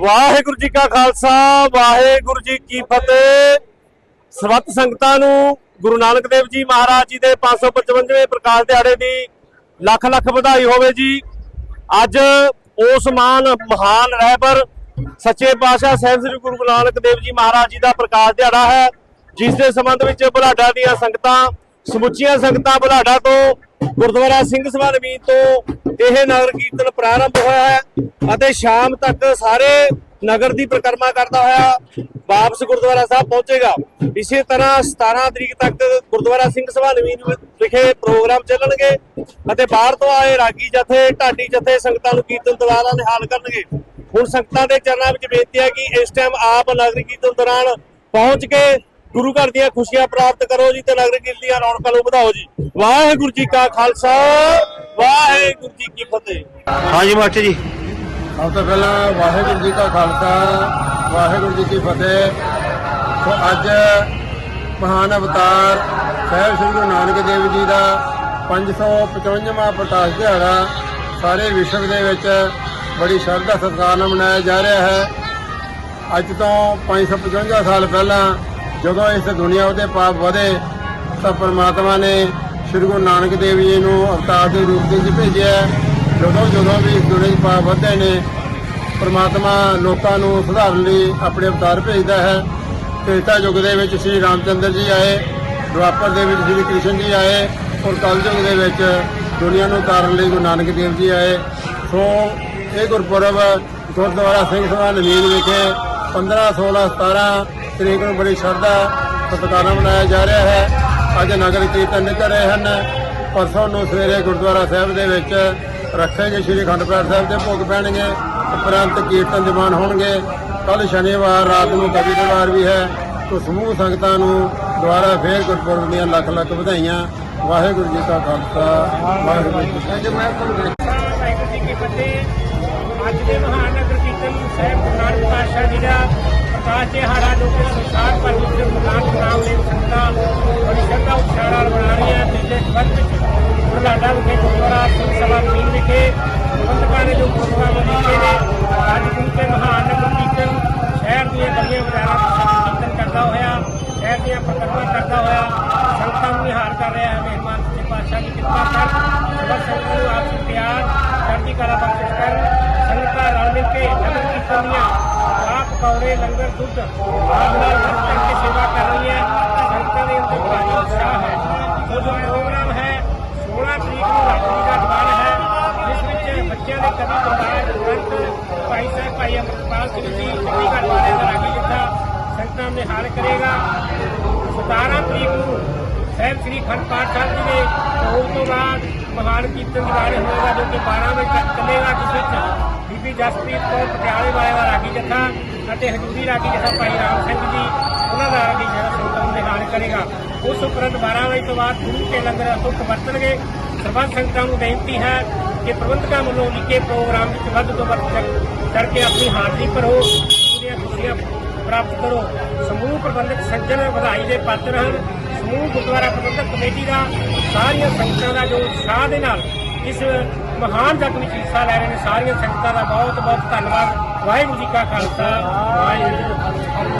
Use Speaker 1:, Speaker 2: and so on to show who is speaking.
Speaker 1: ਵਾਹਿਗੁਰੂ ਜੀ ਕਾ ਖਾਲਸਾ, ਵਾਹਿਗੁਰੂ ਜੀ ਕੀ ਫਤਿਹ। ਸਰਬੱਤ ਸੰਗਤਾਂ ਨੂੰ ਗੁਰੂ ਨਾਨਕ ਦੇਵ ਜੀ ਮਹਾਰਾਜ ਜੀ ਦੇ 555ਵੇਂ ਪ੍ਰਕਾਸ਼ ਦਿਹਾੜੇ ਦੀ ਲੱਖ ਲੱਖ ਵਧਾਈ ਹੋਵੇ ਜੀ। ਅੱਜ ਉਸ ਮਾਨ ਮਹਾਨ ਰਹਿਬਰ ਸੱਚੇ ਪਾਤਸ਼ਾਹ ਸਾਹਿਬ ਸ੍ਰੀ ਗੁਰੂ ਨਾਨਕ ਦੇਵ ਜੀ ਮਹਾਰਾਜ ਜੀ ਦਾ ਪ੍ਰਕਾਸ਼ ਦਿਹਾੜਾ ਹੈ, ਜਿਸ ਦੇ ਸੰਬੰਧ ਵਿੱਚ ਬੁਲਾਡਾ ਦੀਆਂ ਸੰਗਤਾਂ, ਸਮੁੱਚੀਆਂ ਸੰਗਤਾਂ ਬੁਲਾਡਾ ਤੋਂ ਗੁਰਦੁਆਰਾ ਸਿੰਘ ਸਭਾ ਨਵੀਨ ਤੋਂ ਇਹ ਨਗਰ ਕੀਰਤਨ ਪ੍ਰਾਰੰਭ ਹੋਇਆ ਹੈ ਅਤੇ ਸ਼ਾਮ ਤੱਕ ਸਾਰੇ ਨਗਰ ਦੀ ਪ੍ਰਕਰਮਾ ਕਰਦਾ ਹੋਇਆ ਵਾਪਸ ਗੁਰਦੁਆਰਾ ਸਾਹਿਬ ਪਹੁੰਚੇਗਾ। ਇਸੇ ਤਰ੍ਹਾਂ 17 ਤਰੀਕ ਤੱਕ ਗੁਰਦੁਆਰਾ ਸਿੰਘ ਸਭਾ ਨਵੀਨ ਵਿਖੇ ਪ੍ਰੋਗਰਾਮ ਚੱਲਣਗੇ ਅਤੇ ਬਾਹਰ ਤੋਂ ਆਏ ਰਾਗੀ ਜਥੇ, ਢਾਡੀ ਜਥੇ ਸੰਗਤਾਂ ਨੂੰ ਕੀਰਤਨ ਦੁਆਰਾ ਨਿਹਾਲ ਕਰਨਗੇ। ਹੁਣ ਸੰਗਤਾਂ ਦੇ ਚਰਨਾਂ ਵਿੱਚ ਬੇਨਤੀ ਹੈ ਕਿ ਇਸ ਟਾਈਮ ਆਪ ਨਗਰ ਕੀਰਤਨ ਦੌਰਾਨ ਪਹੁੰਚ ਕੇ ਗੁਰੂ ਘਰ ਦੀਆਂ ਖੁਸ਼ੀਆਂ ਪ੍ਰਾਪਤ ਕਰੋ ਜੀ ਤੇ ਨਗਰ ਕੀਰਤਨ ਦੀਆਂ ਰੌਣਕਾਂ ਨੂੰ ਵਧਾਓ ਜੀ। ਵਾਹਿਗੁਰੂ ਜੀ ਕਾ ਖਾਲਸਾ ਵਾਹਿਗੁਰੂ ਜੀ ਕੀ ਫਤਿਹ।
Speaker 2: ਹਾਂਜੀ ਮਾਸਟਰ ਜੀ।
Speaker 3: ਸਭ ਤੋਂ ਪਹਿਲਾਂ ਵਾਹਿਗੁਰੂ ਜੀ ਕਾ ਖਾਲਸਾ ਵਾਹਿਗੁਰੂ ਜੀ ਕੀ ਫਤਿਹ। ਸੋ ਅੱਜ ਮਹਾਨ ਅਵਤਾਰ ਸਾਹਿਬ ਸ੍ਰੀ ਗੁਰੂ ਨਾਨਕ ਦੇਵ ਜੀ ਦਾ 555ਵਾਂ ਪ੍ਰਕਾਸ਼ ਦਿਹਾੜਾ ਸਾਰੇ ਵਿਸ਼ਵ ਦੇ ਵਿੱਚ ਬੜੀ ਸ਼ਰਧਾ ਸਤਿਕਾਰ ਨਾਲ ਮਨਾਇਆ ਜਾ ਰਿਹਾ ਹੈ। ਅੱਜ ਤੋਂ 555 ਸਾਲ ਪਹਿਲਾਂ ਜਦੋਂ ਇਸ ਦੁਨੀਆ ਉਤੇ ਪਾਪ ਵਧੇ, ਤਾਂ ਪਰਮਾਤਮਾ ਨੇ ਸ੍ਰੀ ਗੁਰੂ ਨਾਨਕ ਦੇਵ ਜੀ ਨੂੰ ਅਵਤਾਰ ਦੇ ਰੂਪ ਦੇ ਵਿੱਚ ਭੇਜਿਆ ਜਦੋਂ ਜਦੋਂ ਵੀ ਇਸ ਦੁਨੀਆ 'ਚ ਪਾਪ ਵਧਦੇ ਨੇ, ਪਰਮਾਤਮਾ ਲੋਕਾਂ ਨੂੰ ਸੁਧਾਰਨ ਲਈ ਆਪਣੇ ਅਵਤਾਰ ਭੇਜਦਾ ਹੈ। ਤ੍ਰੇਤਾ ਯੁੱਗ ਦੇ ਵਿੱਚ ਸ੍ਰੀ ਰਾਮਚੰਦਰ ਜੀ ਆਏ, ਦੁਆਪਰ ਦੇ ਵਿੱਚ ਸ੍ਰੀ ਕ੍ਰਿਸ਼ਨ ਜੀ ਆਏ ਔਰ ਕਲਯੁਗ ਦੇ ਵਿੱਚ ਦੁਨੀਆ ਨੂੰ ਤਾਰਨ ਲਈ ਗੁਰੂ ਨਾਨਕ ਦੇਵ ਜੀ ਆਏ। ਸੋ ਇਹ ਗੁਰਪੁਰਬ ਗੁਰਦੁਆਰਾ ਸਿੰਘ ਸਭਾ ਨਵੀਨ ਵਿਖੇ 15 16 17 ਤਰੀਕ ਨੂੰ ਬੜੀ ਸ਼ਰਧਾ ਸਤਿਕਾਰ ਮਨਾਇਆ ਜਾ ਰਿਹਾ ਹੈ। ਅੱਜ ਨਗਰ ਕੀਰਤਨ ਨਿਕਲ ਰਹੇ ਹਨ। ਪਰਸੋਂ ਨੂੰ ਸਵੇਰੇ ਗੁਰਦੁਆਰਾ ਸਾਹਿਬ ਦੇ ਵਿੱਚ ਰੱਖੇਗੇ ਸ੍ਰੀ ਅਖੰਡ ਪਾਠ ਸਾਹਿਬ ਦੇ ਭੋਗ ਪੈਣਗੇ। ਉਪਰੰਤ ਕੀਰਤਨ ਦੀਵਾਨ ਹੋਣਗੇ। ਕੱਲ ਸ਼ਨੀਵਾਰ ਰਾਤ ਨੂੰ ਕਵੀ ਦਰਬਾਰ ਵੀ ਹੈ। ਤੋ ਸਮੂਹ ਸੰਗਤਾਂ ਨੂੰ ਦੁਆਰਾ ਫੇਰ ਗੁਰਪੁਰਬ ਦੀਆਂ ਲੱਖ ਲੱਖ ਵਧਾਈਆਂ। ਵਾਹਿਗੁਰੂ ਜੀ ਕਾ ਖਾਲਸਾ, ਵਾਹਿਗੁਰੂ ਜੀ ਕੀ ਫਤਿਹ।
Speaker 4: ਅੱਜ ਦੇ ਮਹਾਨ ਕੀਰਤਨ ਸਾਹਿਬ ਗੁਰੂ ਪਾਤਸ਼ਾਹ ਜੀ ਦਾ ਪ੍ਰਕਾਸ਼ ਦਿਹਾੜਾ ਜੋ ਕਿ ਸੰਸਾਰ ਭਰ ਵਿੱਚ ਮਹਾਨ ਨਾਮ ਦੇ ਸੰਗਤਾਂ ਬੜੀ ਸ਼ਰਧਾ ਉਤਸ਼ਾਹ ਨਾਲ ਮਨਾ ਰਹੀਆਂ ਤੇ ਇਸ ਵਕਤ ਵਿੱਚ ਬੁਢਲਾਡਾ ਵਿਖੇ ਗੁਰਦੁਆਰਾ ਸਿੰਘ ਸਭਾ ਮੀਨ ਵਿਖੇ ਸੰਗਤਾਂ ਨੇ ਜੋ ਪ੍ਰੋਗਰਾਮ ਕੀਤੇ ਨੇ ਅੱਜ ਗੁਰੂ ਮਹਾਨ ਕੀਰਤਨ ਸ਼ਹਿਰ ਦੀਆਂ ਗਲੀਆਂ ਬਾਜ਼ਾਰਾਂ ਵਿੱਚ ਕੀਰਤਨ ਕਰਦਾ ਹੋਇਆ, ਸ਼ਹਿਰ ਦੀਆਂ ਪ੍ਰਕਰਮਾਂ ਕਰਦਾ ਹੋਇਆ, ਸੰਗਤਾਂ ਨੂੰ ਨਿਹਾਰ ਕਰ ਰਿਹਾ ਹੈ ਮਹਿਮਾਨ ਸੱਚੇ ਪਾਤਸ਼ਾਹ ਦੀ ਕਿਰਪਾ ਕਰ ਸਭ ਸੰਗਤਾਂ ਨੂੰ ਆਪਸੀ ਪਿਆਰ, ਚੜ੍ਹਦੀ ਕਲਾ ਬਖਸ਼ਿਸ਼ ਕਰ ਸੰਗਤਾਂ ਰਲ ਮਿਲ ਕੇ ਨਗਰ ਕੀਰਤਨ ਦੀਆਂ ਚਾਹ ਪਕੌੜੇ ਲੰਗਰ ਦੁੱਧ ਆਦਿ ਨਾਲ ਵਰਤ ਕਰਕੇ ਸੇਵਾ ਕਰ ਰਹੀ ਹੈ ਸੰਗਤਾਂ ਦੇ ਅੰਦਰ ਭਾਰੀ ਉਤਸ਼ਾਹ ਹੈ ਸੋ ਜੋ ਪ੍ਰੋਗਰਾਮ ਹੈ 16 ਤਰੀਕ ਨੂੰ ਰਾਤਰੀ ਦਾ ਦਰਬਾਰ ਹੈ ਜਿਸ ਵਿੱਚ ਬੱਚਿਆਂ ਦੇ ਕਵੀ ਦਰਬਾਰ ਤੁਰੰਤ ਭਾਈ ਸਾਹਿਬ ਭਾਈ ਅਮਰਪਾਲ ਸਿੰਘ ਜੀ ਚੰਡੀਗੜ੍ਹ ਵਾਲੇ ਦਾ ਰਾਗੀ ਜਿੱਥਾ ਸੰਗਤਾਂ ਦੇ ਹਾਲ ਕਰੇਗਾ 17 ਤਰੀਕ ਨੂੰ ਸਾਹਿਬ ਸ੍ਰੀ ਖੰਡ ਪਾਠ ਸਾਹਿਬ ਜੀ ਦੇ ਭੋਗ ਤੋਂ ਬਾਅਦ ਮਹਾਨ ਕੀਰਤਨ ਦਿਵਾੜੇ ਹੋਏਗਾ ਜੋ ਕਿ 12 ਵਜੇ ਬੀਬੀ ਜਸਪ੍ਰੀਤ ਕੌਰ ਪਟਿਆਲੇ ਵਾਲੇ ਦਾ ਰਾਗੀ ਜਥਾ ਅਤੇ ਹਜੂਰੀ ਰਾਗੀ ਜਥਾ ਭਾਈ ਰਾਮ ਸਿੰਘ ਜੀ, ਉਹਨਾਂ ਦਾ ਰਾਗੀ ਜਿਹੜਾ ਸੰਗਤਾਂ ਦੇ ਹਾਲ ਕਰੇਗਾ। ਉਸ ਉਪਰੰਤ 12 ਵਜੇ ਤੋਂ ਬਾਅਦ ਗੁਰੂ ਕੇ ਲੰਗਰ ਅਸੁੱਖ ਵਰਤਣਗੇ। ਸਰਬੱਤ ਸੰਗਤਾਂ ਨੂੰ ਬੇਨਤੀ ਹੈ ਕਿ ਪ੍ਰਬੰਧਕਾਂ ਵੱਲੋਂ ਲਿਖੇ ਪ੍ਰੋਗਰਾਮ ਵਿੱਚ ਵੱਧ ਤੋਂ ਵੱਧ ਕਰਕੇ ਆਪਣੀ ਹਾਜ਼ਰੀ ਭਰੋ। ਪੂਰੀਆਂ ਖੁਸ਼ੀਆਂ ਪ੍ਰਾਪਤ ਕਰੋ। ਸਮੂਹ ਪ੍ਰਬੰਧਕ ਸੱਜਣ ਵਧਾਈ ਦੇ ਪਾਤਰ ਹਨ। ਸਮੂਹ ਗੁਰਦੁਆਰਾ ਪ੍ਰਬੰਧਕ ਕਮੇਟੀ ਦਾ ਸਾਰੀਆਂ ਸੰਗਤਾਂ ਦਾ ਜੋ ਉਤਸ਼ਾਹ ਦੇ ਨਾਲ ਇਸ ਮਹਾਨ ਜਗ ਵਿੱਚ ਹਿੱਸਾ ਲੈ ਰਹੇ ਨੇ, ਸਾਰੀਆਂ ਸੰਗਤਾਂ ਦਾ ਬਹੁਤ ਬਹੁਤ ਧੰਨਵਾਦ। ਵਾਹਿਗੁਰੂ ਜੀ ਕਾ ਖਾਲਸਾ, ਵਾਹਿਗੁਰੂ ਜੀ ਕੀ ਫਤਿਹ।